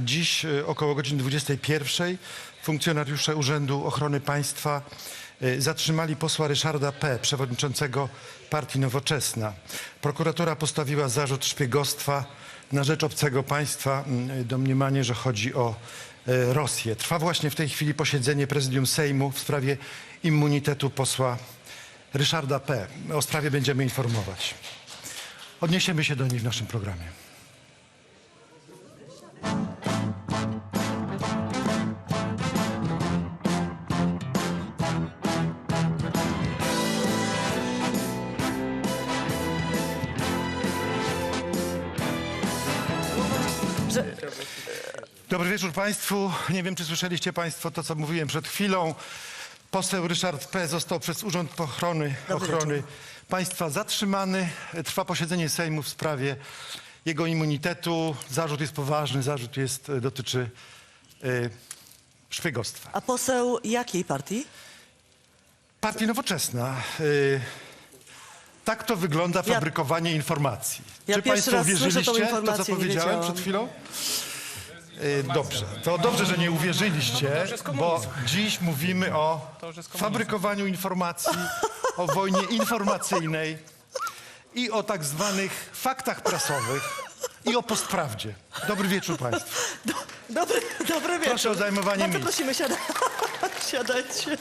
Dziś e, około godziny 21 funkcjonariusze Urzędu Ochrony Państwa e, zatrzymali posła Ryszarda P., przewodniczącego Partii Nowoczesna. Prokuratura postawiła zarzut szpiegostwa na rzecz obcego państwa, m, domniemanie, że chodzi o e, Rosję. Trwa właśnie w tej chwili posiedzenie prezydium Sejmu w sprawie immunitetu posła Ryszarda P. O sprawie będziemy informować. Odniesiemy się do niej w naszym programie. Że, Dobry wieczór Państwu. Nie wiem, czy słyszeliście Państwo to, co mówiłem przed chwilą. Poseł Ryszard P. został przez Urząd Ochrony, Ochrony Państwa zatrzymany. Trwa posiedzenie Sejmu w sprawie jego immunitetu. Zarzut jest poważny, zarzut jest, e, dotyczy e, szpiegostwa. a poseł jakiej partii? Partia Nowoczesna. e, tak to wygląda Ja- fabrykowanie informacji. Ja Czy pierwszy Państwo raz słyszę tą uwierzyliście to, co informację, nie powiedziałem wiedziałam. przed chwilą? Y, Dobrze, to dobrze, że nie uwierzyliście, bo dziś mówimy o fabrykowaniu informacji, o wojnie informacyjnej i o tak zwanych faktach prasowych i o postprawdzie. Dobry wieczór Państwu. Dobry, dobry wieczór. Proszę o zajmowanie Bardzo miejsc. prosimy, siadaj. siadajcie.